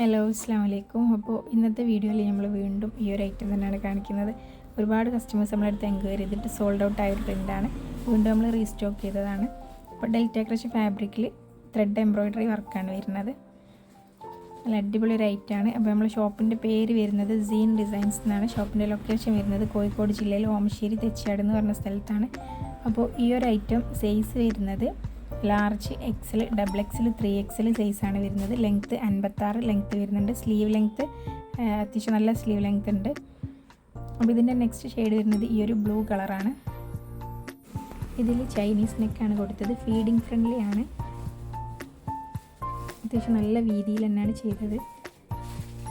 Hello അസ്സാം വലൈക്കും അപ്പോൾ ഇന്നത്തെ വീഡിയോയിൽ നമ്മൾ വീണ്ടും ഈ ഒരു ഐറ്റം തന്നെയാണ് കാണിക്കുന്നത്. ഒരുപാട് കസ്റ്റമേഴ്സ് നമ്മളടുത്ത് എൻക്വയറി ചെയ്തിട്ട് സോൾഡ് ഔട്ട് ആയ ഒരു പ്രിന്റാണ് വീണ്ടും നമ്മൾ റീസ്റ്റോക്ക് ചെയ്തതാണ്. അപ്പോൾ ഡെൽറ്റ ക്രഷ് ഫാബ്രിക്കിൽ ത്രെഡ് എംബ്രോയിഡറി വർക്കാണ് വരുന്നത്. നല്ല അടിപൊളി ഒരു ഐറ്റമാണ് അപ്പോൾ നമ്മൾ ഷോപ്പിന്റെ പേര് വരുന്നത് സീൻ ഡിസൈൻസ് എന്നാണ്. ഷോപ്പിന്റെ ലൊക്കേഷൻ വരുന്നത് കോഴിക്കോട് ജില്ലയിൽ ഓമശ്ശേരി തെച്ചിയാട് എന്ന് പറഞ്ഞ സ്ഥലത്താണ്. അപ്പോൾ ഈ ഒരു ഐറ്റം സൈസ് വരുന്നത് ലാർജ് എക്സിൽ ഡബിൾ എക്സിൽ ത്രീ എക്സിൽ സൈസാണ് വരുന്നത്. ലെങ്ത്ത് അൻപത്താറ് ലെങ്ത്ത് വരുന്നുണ്ട്. സ്ലീവ് ലെങ്ത്ത് അത്യാവശ്യം നല്ല സ്ലീവ് ലെങ്ത്ത് ഉണ്ട്. അപ്പോൾ ഇതിന്റെ നെക്സ്റ്റ് ഷെയ്ഡ് വരുന്നത് ഈ ഒരു ബ്ലൂ കളറാണ് ഇതിൽ ചൈനീസ് നെക്കാണ് കൊടുത്തത്. ഫീഡിങ് ഫ്രണ്ട്ലി ആണ്. അത്യാവശ്യം നല്ല വീതിയിൽ തന്നെയാണ് ചെയ്തത്.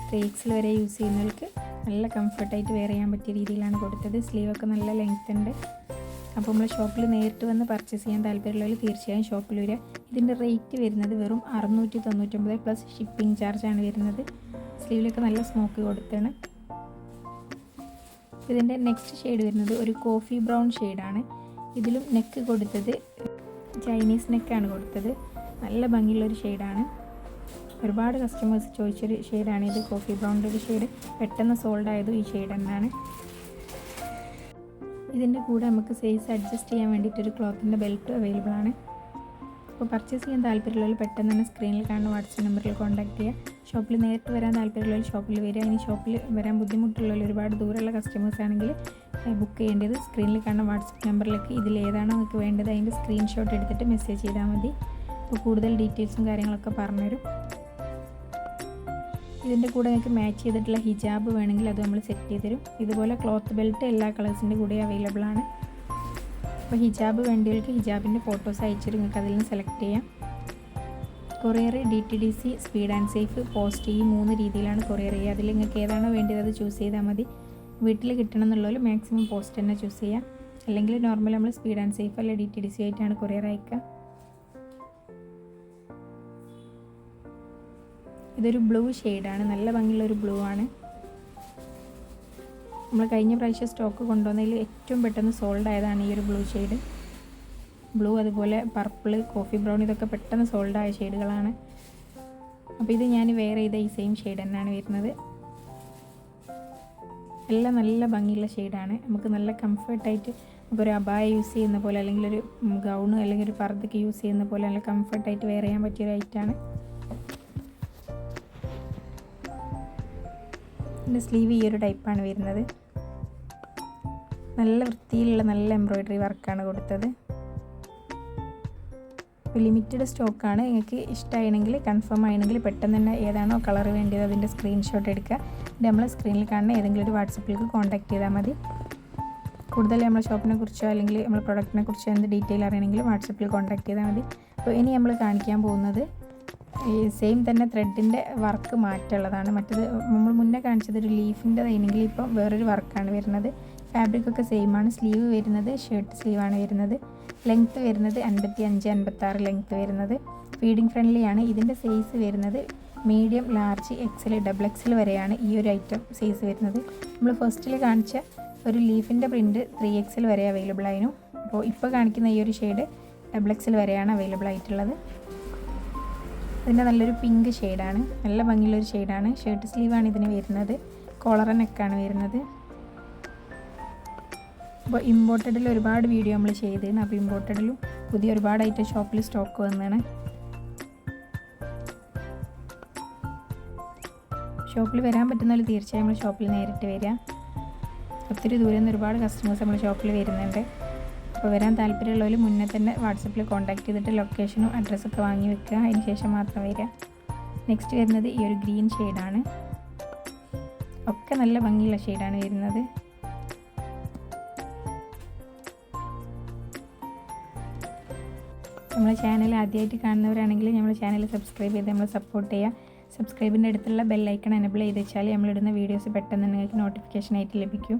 ത്രീ എക്സിൽ വരെ യൂസ് ചെയ്യുന്നവർക്ക് നല്ല കംഫർട്ടായിട്ട് വെയർ ചെയ്യാൻ പറ്റിയ രീതിയിലാണ് കൊടുത്തത്. സ്ലീവൊക്കെ നല്ല ലെങ്ത്ത് ഉണ്ട്. അപ്പോൾ നമ്മൾ ഷോപ്പിൽ നേരിട്ട് വന്ന് പർച്ചേസ് ചെയ്യാൻ താല്പര്യമുള്ളവർ തീർച്ചയായും ഷോപ്പിൽ വരിക. ഇതിന്റെ റേറ്റ് വരുന്നത് വെറും അറുന്നൂറ്റി തൊണ്ണൂറ്റൊമ്പത് പ്ലസ് ഷിപ്പിംഗ് ചാർജാണ് വരുന്നത്. സ്ലീവിലൊക്കെ നല്ല സ്മോക്ക് കൊടുത്താണ്. ഇതിന്റെ നെക്സ്റ്റ് ഷെയ്ഡ് വരുന്നത് ഒരു കോഫി ബ്രൗൺ ഷെയ്ഡാണ് ഇതിലും നെക്ക് കൊടുത്തത് ചൈനീസ് നെക്കാണ് കൊടുത്തത്. നല്ല ഭംഗിയുള്ളൊരു ഷെയ്ഡാണ് ഒരുപാട് കസ്റ്റമേഴ്സ് ചോദിച്ചൊരു ഷെയ്ഡാണ് ഇത്. കോഫി ബ്രൗണിന്റെ ഒരു ഷെയ്ഡ് പെട്ടെന്ന് സോൾഡ് ആയതും ഈ ഷെയ്ഡ് തന്നെയാണ്. ഇതിന്റെ കൂടെ നമുക്ക് സൈസ് അഡ്ജസ്റ്റ് ചെയ്യാൻ വേണ്ടിയിട്ടൊരു ക്ലോത്തിന്റെ ബെൽറ്റ് അവൈലബിൾ ആണ്. അപ്പോൾ പർച്ചേസ് ചെയ്യാൻ താല്പര്യമുള്ളവർ പെട്ടെന്ന് തന്നെ സ്ക്രീനിൽ കാണുന്ന വാട്സപ്പ് നമ്പറിൽ കോൺടാക്ട് ചെയ്യുക. ഷോപ്പിൽ നേരിട്ട് വരാൻ താല്പര്യമുള്ളവർ ഷോപ്പിൽ വരിക. ഇനി ഷോപ്പിൽ വരാൻ ബുദ്ധിമുട്ടുള്ളവർ ഒരുപാട് ദൂരമുള്ള കസ്റ്റമേഴ്സ് ആണെങ്കിൽ ബുക്ക് ചെയ്യേണ്ടത് സ്ക്രീനിൽ കാണുന്ന വാട്സപ്പ് നമ്പറിലേക്ക് ഇതിൽ ഏതാണോ നിങ്ങൾക്ക് വേണ്ടത് അതിന്റെ സ്ക്രീൻഷോട്ട് എടുത്തിട്ട് മെസ്സേജ് ചെയ്താൽ മതി. അപ്പോൾ കൂടുതൽ ഡീറ്റെയിൽസും കാര്യങ്ങളൊക്കെ പറഞ്ഞുതരും. ഇതിന്റെ കൂടെ നിങ്ങൾക്ക് മാച്ച് ചെയ്തിട്ടുള്ള ഹിജാബ് വേണമെങ്കിൽ അത് നമ്മൾ സെറ്റ് ചെയ്ത് തരും ഇതുപോലെ ക്ലോത്ത് ബെൽറ്റ് എല്ലാ കളേഴ്സിന്റെ കൂടെ അവൈലബിൾ ആണ്. അപ്പോൾ ഹിജാബ് വേണ്ടിയവർക്ക് ഹിജാബിന്റെ ഫോട്ടോസ് അയച്ചിട്ട് നിങ്ങൾക്ക് അതിൽ നിന്ന് സെലക്ട് ചെയ്യാം. Courier D T D C speed and safe post ഈ മൂന്ന് രീതിയിലാണ് കൊറിയർ ചെയ്യുക. അതിൽ നിങ്ങൾക്ക് ഏതാണോ വേണ്ടത് അത് ചൂസ് ചെയ്താൽ മതി. വീട്ടിൽ കിട്ടണം എന്നുള്ളവർ മാക്സിമം പോസ്റ്റ് തന്നെ ചൂസ് ചെയ്യാം അല്ലെങ്കിൽ നോർമൽ നമ്മൾ സ്പീഡ് ആൻഡ് സേഫ് അല്ല ഡി ടി ഡി സി ആയിട്ടാണ് കൊറിയർ അയക്കുക. ഇതൊരു ബ്ലൂ ഷെയ്ഡാണ്. നല്ല ഭംഗിയുള്ള ഒരു ബ്ലൂ ആണ്. നമ്മൾ കഴിഞ്ഞ പ്രാവശ്യം സ്റ്റോക്ക് കൊണ്ടുവന്നതിൽ ഏറ്റവും പെട്ടെന്ന് സോൾഡ് ആയതാണ് ഈ ഒരു ബ്ലൂ ഷെയ്ഡ്. ബ്ലൂ അതുപോലെ പർപ്പിൾ കോഫി ബ്രൗൺ ഇതൊക്കെ പെട്ടെന്ന് സോൾഡ് ആയ ഷെയ്ഡുകളാണ്. അപ്പോൾ ഇത് ഞാൻ വേറെ ചെയ്ത ഈ സെയിം ഷെയ്ഡ് തന്നെയാണ് വരുന്നത്. എല്ലാം നല്ല ഭംഗിയുള്ള ഷെയ്ഡാണ്. നമുക്ക് നല്ല കംഫർട്ടായിട്ട് നമുക്കൊരു അബായ യൂസ് ചെയ്യുന്ന പോലെ അല്ലെങ്കിൽ ഒരു ഗൗണ് അല്ലെങ്കിൽ ഒരു പർദ്ദയ്ക്ക് യൂസ് ചെയ്യുന്ന പോലെ നല്ല കംഫർട്ടായിട്ട് വെയർ ചെയ്യാൻ പറ്റിയൊരു ഐറ്റാണ് ഇതിന്റെ സ്ലീവ് ഈ ഒരു ടൈപ്പാണ് വരുന്നത്. നല്ല വൃത്തിയിലുള്ള നല്ല എംബ്രോയ്ഡറി വർക്കാണ് കൊടുത്തത്. ലിമിറ്റഡ് സ്റ്റോക്കാണ് നിങ്ങൾക്ക് ഇഷ്ടമാണെങ്കിൽ കൺഫേം ആണെങ്കിൽ പെട്ടെന്ന് തന്നെ ഏതാണോ കളർ വേണ്ടത് അതിന്റെ സ്ക്രീൻഷോട്ട് എടുക്കുക. എന്നിട്ട് നമ്മൾ സ്ക്രീനിൽ കാണുന്ന ഏതെങ്കിലും ഒരു വാട്സപ്പിലേക്ക് കോൺടാക്ട് ചെയ്താൽ മതി. കൂടുതൽ നമ്മളെ ഷോപ്പിനെ കുറിച്ചോ അല്ലെങ്കിൽ നമ്മളെ പ്രൊഡക്റ്റിനെ കുറിച്ചോ എന്ത് ഡീറ്റെയിൽ അറിയണമെങ്കിൽ വാട്സപ്പിൽ കോൺടാക്ട് ചെയ്താൽ മതി. അപ്പോൾ ഇനി നമ്മൾ കാണിക്കാൻ പോകുന്നത് ഈ സെയിം തന്നെ ത്രെഡിന്റെ വർക്ക് മാറ്റമുള്ളതാണ്. മറ്റത് നമ്മൾ മുന്നേ കാണിച്ചത് ഒരു ലീഫിന്റെ തൈനെങ്കിൽ ഇപ്പം വേറൊരു വർക്കാണ് വരുന്നത്. ഫാബ്രിക് ഒക്കെ സെയിം ആണ്. സ്ലീവ് വരുന്നത് ഷർട്ട് സ്ലീവാണ് വരുന്നത്. ലെങ്ത്ത് വരുന്നത് അൻപത്തി അഞ്ച് അൻപത്താറ് ലെങ്ത്ത് വരുന്നത്. ഫീഡിങ് ഫ്രണ്ട്ലിയാണ് ഇതിന്റെ സൈസ് വരുന്നത് medium large XL double XL വരെയാണ് ഈ ഒരു ഐറ്റം സൈസ് വരുന്നത്. നമ്മൾ ഫസ്റ്റിൽ കാണിച്ച ഒരു ലീഫിന്റെ പ്രിന്റ് ത്രീ എക്സൽ വരെ അവൈലബിൾ ആയിരുന്നു. അപ്പോൾ ഇപ്പോൾ കാണിക്കുന്ന ഈ ഒരു ഷെയ്ഡ് ഡബിൾ എക്സൽ വരെയാണ് അവൈലബിൾ ആയിട്ടുള്ളത്. ഇതിന്റെ നല്ലൊരു പിങ്ക് ഷെയ്ഡാണ്. നല്ല ഭംഗിയുള്ളൊരു ഷെയ്ഡാണ്. ഷർട്ട് സ്ലീവാണ് ഇതിന് വരുന്നത്. കോളർ നെക്കാണ് വരുന്നത്. അപ്പോൾ ഇമ്പോർട്ടഡിൽ ഒരുപാട് വീഡിയോ നമ്മൾ ചെയ്തിരുന്നു. അപ്പോൾ ഇമ്പോർട്ടഡിലും പുതിയ ഒരുപാട് ഐറ്റം ഷോപ്പിൽ സ്റ്റോക്ക് വന്നതാണ് ഷോപ്പിൽ വരാൻ പറ്റുന്നവർ തീർച്ചയായും നമ്മൾ ഷോപ്പിൽ നേരിട്ട് വരിക. ഒത്തിരി ദൂരം നിന്ന് ഒരുപാട് കസ്റ്റമേഴ്സ് നമ്മൾ ഷോപ്പിൽ വരുന്നുണ്ട്. അപ്പോൾ വരാൻ താല്പര്യമുള്ളവർ മുന്നേ തന്നെ വാട്സപ്പിൽ കോൺടാക്ട് ചെയ്തിട്ട് ലൊക്കേഷനും അഡ്രസ്സൊക്കെ വാങ്ങി വെക്കുക. അതിന് ശേഷം മാത്രം വരിക. നെക്സ്റ്റ് വരുന്നത് ഈ ഒരു ഗ്രീൻ ഷെയ്ഡാണ് ഒക്കെ നല്ല ഭംഗിയുള്ള ഷെയ്ഡാണ് വരുന്നത്. നമ്മളെ ചാനൽ ആദ്യമായിട്ട് കാണുന്നവരാണെങ്കിൽ നമ്മൾ ചാനൽ സബ്സ്ക്രൈബ് ചെയ്ത് നമ്മൾ സപ്പോർട്ട് ചെയ്യുക. സബ്സ്ക്രൈബിന്റെ അടുത്തുള്ള ബെല്ലൈക്കൺ എനബിൾ ചെയ്ത് വെച്ചാൽ നമ്മളിടുന്ന വീഡിയോസ് പെട്ടെന്ന് നിങ്ങൾക്ക് നോട്ടിഫിക്കേഷൻ ആയിട്ട് ലഭിക്കും.